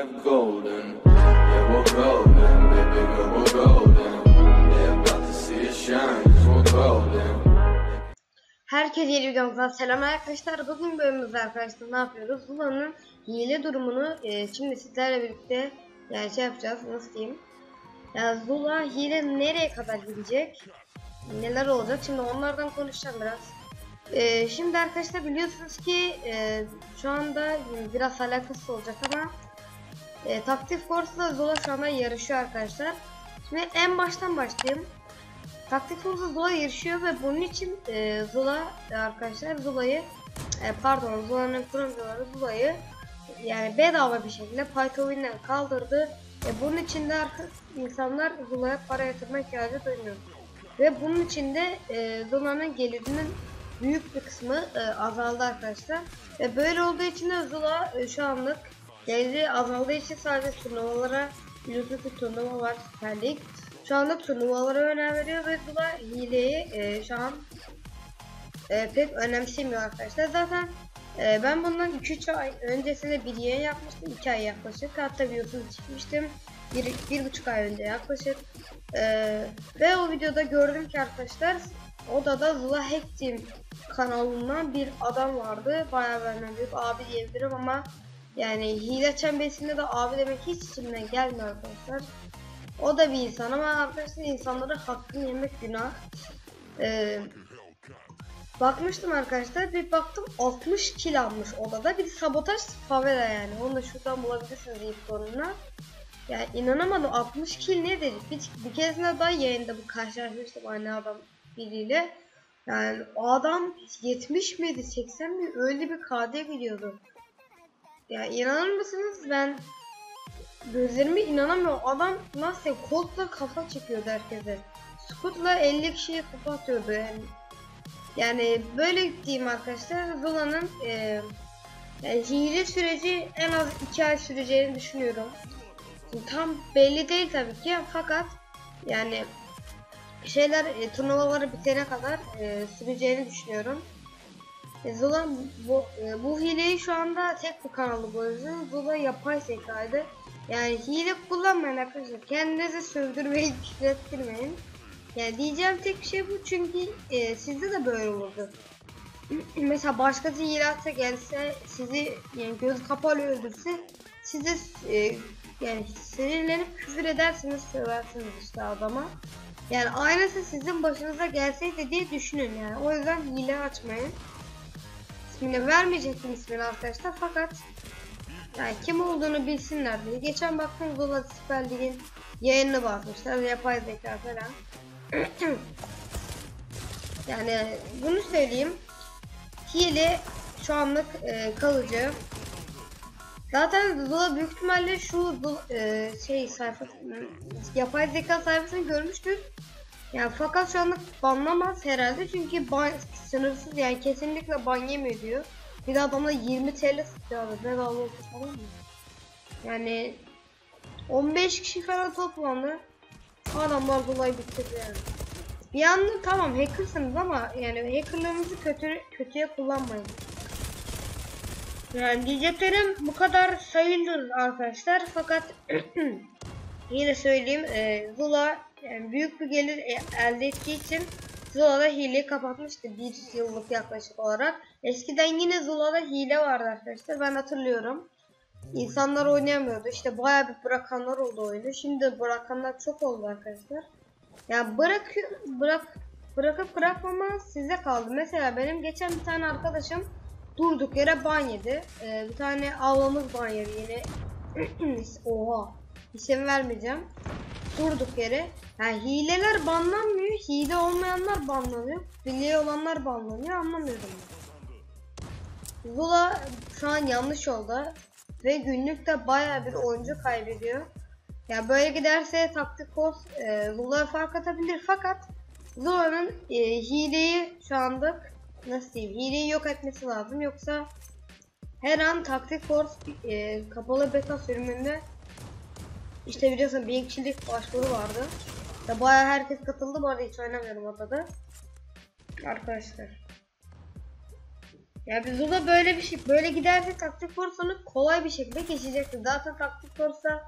life. Herkese yeni videomuzdan selam arkadaşlar. Bugün bölümümüzde arkadaşlar ne yapıyoruz? Zula'nın hile durumunu e, şimdi sizlerle birlikte yani şey yapacağız. Nasıl diyeyim? Ya Zula hile nereye kadar gidecek? Neler olacak? Şimdi onlardan konuşacağım biraz. E, şimdi arkadaşlar biliyorsunuz ki e, şu anda biraz alakası olacak ama e, Taktik Force'la Zula şu anda yarışıyor arkadaşlar. Şimdi en baştan başlayayım. Taktik Force'la Zula yarışıyor ve bunun için e, Zula e, arkadaşlar Zula'yı e, pardon Zula'nın kurucuları Zula'yı yani bedava bir şekilde Python'dan kaldırdı. E, bunun için de arka- insanlar Zula'ya para yatırma ihtiyacı duymuyor. Ve bunun için de e, Zula'nın gelirinin büyük bir kısmı e, azaldı arkadaşlar. Ve böyle olduğu için de Zula e, şu anlık geliri azaldığı için sadece turnuvalara biliyorsunuz ki turnuva var Süper Lig. Şu anda turnuvalara önem veriyor ve Zula hileyi e, şu an e, pek önemsemiyor arkadaşlar. Zaten e, ben bundan 2-3 ay öncesinde bir yayın yapmıştım. 2 ay yaklaşık. Hatta videosunu çekmiştim. 1,5 ay önce yaklaşık. E, ve o videoda gördüm ki arkadaşlar odada Zula Hack Team kanalından bir adam vardı. Bayağı benden büyük abi diyebilirim ama yani hile çemberisinde de abi demek hiç içimden gelmiyor arkadaşlar. O da bir insan ama arkadaşlar insanlara hakkını yemek günah. Ee, bakmıştım arkadaşlar bir baktım 60 kil almış odada bir sabotaj favela yani onu da şuradan bulabilirsiniz ilk sorununa. Yani inanamadım 60 kil nedir? Bir, bir keresinde daha yayında bu karşılaşmıştım aynı adam biriyle. Yani o adam 70 miydi 80 mi öyle bir KD biliyordu. Ya inanır mısınız ben Gözlerime inanamıyorum. Adam nasıl koltla kafa çekiyordu herkese. Scoot'la 50 kişiye kafa atıyordu yani. Yani böyle diyeyim arkadaşlar. Zula'nın e, yani hile süreci en az 2 ay süreceğini düşünüyorum. Şimdi tam belli değil tabii ki fakat yani şeyler e, turnuvaları bitene kadar e, süreceğini düşünüyorum. E, Zula bu, e, bu hileyi şu anda tek bir kanalı boyunca Zula yapay zekaydı. Yani hile kullanmayın arkadaşlar. Kendinizi sövdürmeyin, küfrettirmeyin. Yani diyeceğim tek şey bu çünkü e, sizde de böyle olurdu. Mesela başkası hile atsa gelse sizi yani göz kapalı öldürse size e, yani sinirlenip küfür edersiniz, söversiniz işte adama. Yani aynısı sizin başınıza gelseydi diye düşünün yani. O yüzden hile açmayın. İsmini vermeyecektim ismini arkadaşlar fakat yani kim olduğunu bilsinler diye. Geçen baktım Zola Süper Lig'in yayınını basmışlar. Yapay zeka falan. yani bunu söyleyeyim. Hile şu anlık e, kalıcı. Zaten Zola büyük ihtimalle şu e, şey sayfası yapay zeka sayfasını görmüştür. Yani fakat şu anlık banlamaz herhalde çünkü ban, sınırsız yani kesinlikle ban yemiyor diyor. Bir de adamla 20 TL tutuyor abi. Bedava olsa tamam mı? Yani 15 kişi falan toplandı. Adamlar dolayı bitirdi yani. Bir yandan tamam hackersınız ama yani hackerlarınızı kötü kötüye kullanmayın. Yani diyeceklerim bu kadar sayılır arkadaşlar fakat yine söyleyeyim e, Zula yani büyük bir gelir e- elde ettiği için Zula'da hileyi kapatmıştı bir yıllık yaklaşık olarak. Eskiden yine Zula'da hile vardı arkadaşlar ben hatırlıyorum. İnsanlar oynayamıyordu işte bayağı bir bırakanlar oldu oyunu. Şimdi bırakanlar çok oldu arkadaşlar. Yani bırak bırak bırakıp bırakmama size kaldı. Mesela benim geçen bir tane arkadaşım durduk yere ban yedi. Ee, bir tane avlamız ban yedi yine. Oha. İsim vermeyeceğim. Durduk yere. Yani hileler banlanmıyor. Hile olmayanlar banlanıyor. Hile olanlar banlanıyor. Anlamıyorum. ben. Zula şu an yanlış yolda. Ve günlükte baya bir oyuncu kaybediyor. Ya böyle giderse taktik Force e, Zula'ya fark atabilir fakat Zula'nın e, hileyi şu anda nasıl diyeyim hileyi yok etmesi lazım yoksa her an taktik Force e, kapalı beta sürümünde işte biliyorsun bin kişilik başvuru vardı. Ya bayağı herkes katıldı bu arada hiç oynamıyorum odada. Arkadaşlar. Ya biz Zula böyle bir şey böyle giderse taktik forsunu kolay bir şekilde geçecektir. Zaten taktik forsa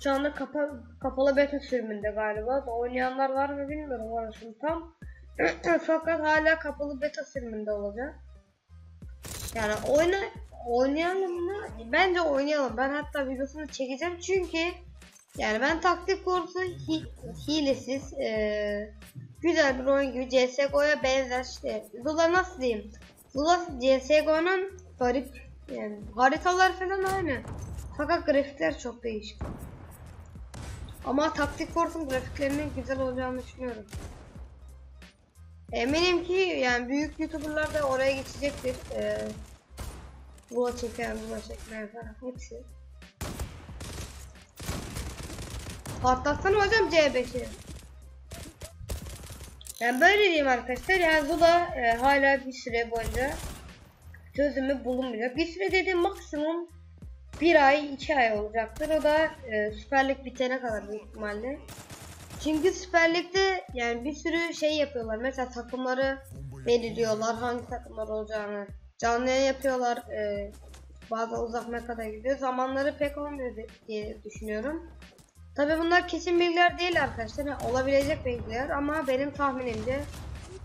şu anda kapa, kapalı beta sürümünde galiba. Oynayanlar var mı bilmiyorum orasını tam. Fakat hala kapalı beta sürümünde olacak. Yani oyna oynayalım mı? Bence oynayalım. Ben hatta videosunu çekeceğim çünkü yani ben taktik konusu hi hilesiz eee, güzel bir oyun gibi CSGO'ya benzer işte. Zula nasıl diyeyim? Zula CSGO'nun garip yani haritalar falan aynı. Fakat grafikler çok değişik. Ama taktik forsun grafiklerinin güzel olacağını düşünüyorum. Eminim ki yani büyük youtuberlar da oraya geçecektir. Ee, Zula çeken, Zula çekmeye falan hepsi. Patlatsana hocam C5'i. Yani böyle diyeyim arkadaşlar. Yani Zula e, hala bir süre boyunca çözümü bulunmuyor. Bir süre dediğim maksimum bir ay, iki ay olacaktır. O da e, Süper bitene kadar büyük ihtimalle. Çünkü Süper Lig'de yani bir sürü şey yapıyorlar. Mesela takımları belirliyorlar. Hangi takımlar olacağını. Canlı yapıyorlar. E, bazen uzak mekada gidiyor. Zamanları pek olmuyor diye düşünüyorum. Tabi bunlar kesin bilgiler değil arkadaşlar. Yani olabilecek bilgiler ama benim tahminimce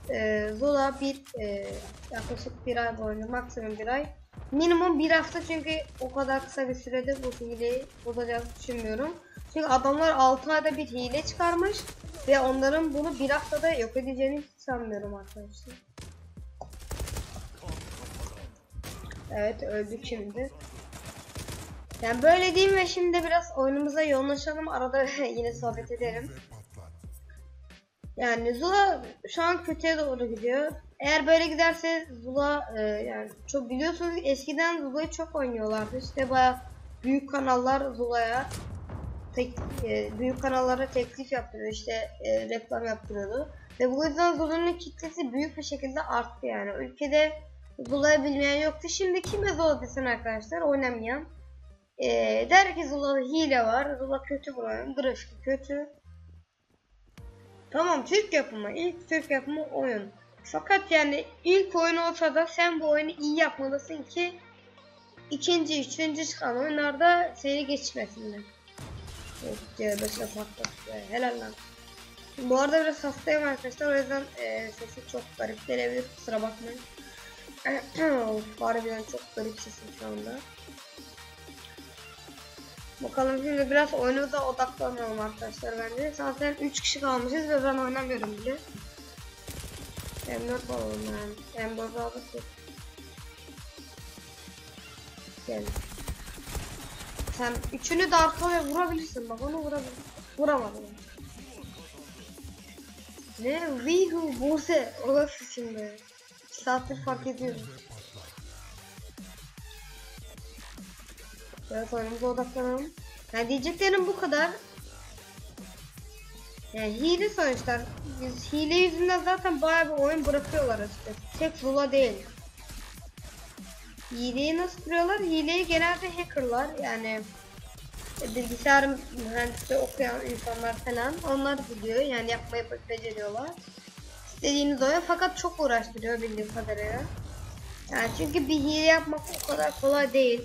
e, Zola bir e, yaklaşık bir ay boyunca maksimum bir ay minimum bir hafta çünkü o kadar kısa bir sürede bu hileyi bozacağını düşünmüyorum. Çünkü adamlar 6 ayda bir hile çıkarmış ve onların bunu bir haftada yok edeceğini sanmıyorum arkadaşlar. Evet öldük şimdi. Yani böyle diyeyim ve şimdi biraz oyunumuza yoğunlaşalım. Arada yine sohbet edelim. Yani Zula şu an kötüye doğru gidiyor. Eğer böyle giderse Zula e, yani çok biliyorsunuz eskiden Zula'yı çok oynuyorlardı. İşte baya büyük kanallar Zula'ya tek, e, büyük kanallara teklif yaptırıyor işte e, reklam yaptırıyordu. Ve bu yüzden Zula'nın kitlesi büyük bir şekilde arttı yani. Ülkede Zula'yı bilmeyen yoktu. Şimdi kime Zula desin arkadaşlar oynamayan. E, der ki Zula'da hile var. Zula kötü bu oyun. Grafik kötü. Tamam Türk yapımı. ilk Türk yapımı oyun. Fakat yani ilk oyun olsa da sen bu oyunu iyi yapmalısın ki ikinci, üçüncü çıkan oyunlarda seni geçmesinler. Evet, C5'e patlattı. Helal lan. Bu arada biraz hastayım arkadaşlar o yüzden e, sesi çok garip gelebilir kusura bakmayın. harbiden çok garip sesim şu anda. Bakalım şimdi biraz oyunumuza odaklanalım arkadaşlar bence. Zaten 3 kişi kalmışız ve ben oynamıyorum bile. M4 alalım yani. M4 aldık. Gel. Sen üçünü de arkaya vurabilirsin bak onu vurabilirsin. Vuramadım. Ne? Vihu Buse. O da şimdi. Saattir fark ediyorum. Evet oyunumuza odaklanalım. Yani diyeceklerim bu kadar. Yani hile sonuçta. Biz hile yüzünden zaten bayağı bir oyun bırakıyorlar işte. Tek Zula değil. Hileyi nasıl kuruyorlar? Hileyi genelde hackerlar yani bilgisayar mühendisliği okuyan insanlar falan onlar biliyor yani yapmayı beceriyorlar. İstediğiniz oyun fakat çok uğraştırıyor bildiğim kadarıyla. Yani çünkü bir hile yapmak o kadar kolay değil.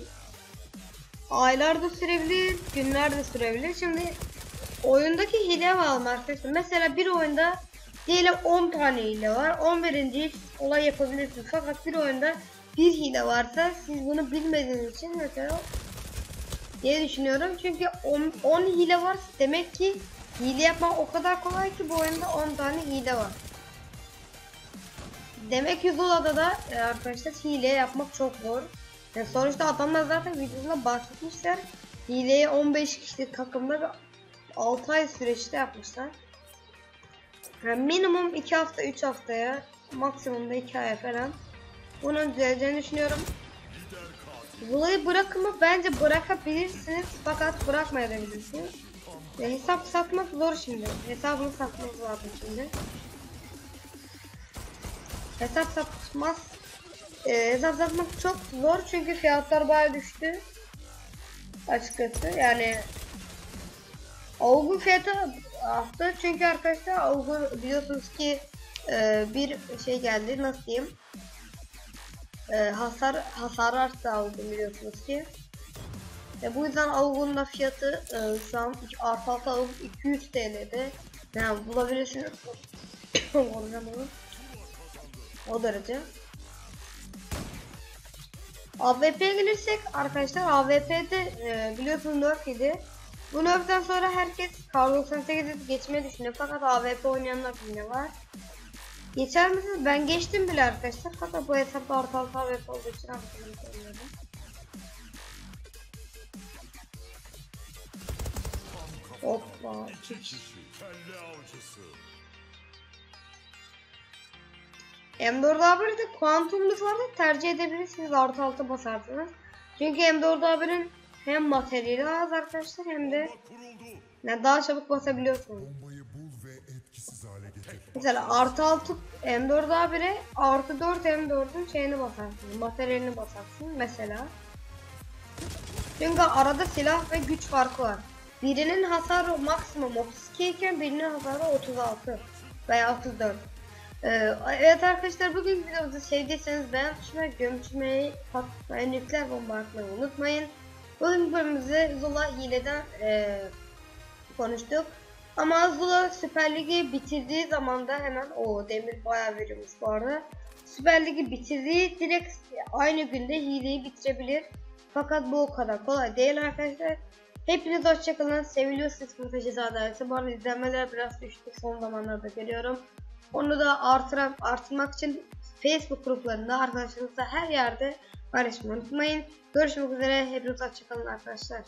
Aylar da sürebilir, günler de sürebilir. Şimdi oyundaki hile var arkadaşlar. Mesela bir oyunda diyelim 10 tane hile var. 11. olay yapabilirsiniz. Fakat bir oyunda bir hile varsa siz bunu bilmediğiniz için mesela diye düşünüyorum. Çünkü 10, 10 hile var demek ki hile yapmak o kadar kolay ki bu oyunda 10 tane hile var. Demek ki Zula'da da e, arkadaşlar hile yapmak çok zor. Yani sonuçta adamlar zaten videosunda bahsetmişler. Hileyi 15 kişilik takımda bir 6 ay süreçte yapmışlar. Yani minimum 2 hafta 3 haftaya maksimum da 2 aya falan bunun düzeleceğini düşünüyorum. Zula'yı bırakın? Bence bırakabilirsiniz fakat bırakmayabilirsiniz. Yani hesap satmak zor şimdi. Hesabını satmak lazım şimdi. Hesap satmaz. Ee, hesap satmak çok zor çünkü fiyatlar bayağı düştü. Açıkçası yani Avgu fiyatı arttı çünkü arkadaşlar Avgu biliyorsunuz ki e, bir şey geldi nasıl diyeyim e, hasar hasar arttı Avuk'un biliyorsunuz ki. E, bu yüzden Avuk'un da fiyatı e, şu an artı altı Avuk 200 TL'de. Yani bulabilirsiniz. O derece. AWP'ye gelirsek arkadaşlar AWP'de e, biliyorsunuz nerf idi. Bu nerf'den sonra herkes Kar 98'i geçmeyi düşünüyor fakat AWP oynayanlar yine var. Geçer misiniz? Ben geçtim bile arkadaşlar fakat bu hesapta artı altı AWP olduğu için AWP'yi koyuyorum. Hoppa. Kelle avcısı. M4A1'i de kuantum lütfarda tercih edebilirsiniz. Artı altı basarsınız. Çünkü M4A1'in hem materyali az arkadaşlar hem de yani daha çabuk basabiliyorsunuz. Mesela artı 6 M4A1'e artı 4 M4'ün şeyini basarsınız. Materyalini basarsın mesela. Çünkü arada silah ve güç farkı var. Birinin hasarı maksimum 32 iken birinin hasarı 36 veya 34. Ee, evet arkadaşlar bugün videomuzu sevdiyseniz beğen tuşuna gömçmeyi, patlatmayı, nükleer bomba atmayı unutmayın. Bugün bölümümüzde Zula hileden ee, konuştuk. Ama Zula Süper Lig'i bitirdiği zaman da hemen o demir bayağı veriyormuş bu arada. Süper Lig'i bitirdiği direkt aynı günde hileyi bitirebilir. Fakat bu o kadar kolay değil arkadaşlar. Hepiniz hoşçakalın. Seviliyorsunuz Ceza Dairesi. Bu arada izlenmeler biraz düştü son zamanlarda görüyorum. Onu da artıra, artırmak için Facebook gruplarında arkadaşlarınızla her yerde paylaşmayı unutmayın. Görüşmek üzere. Hepiniz hoşçakalın arkadaşlar.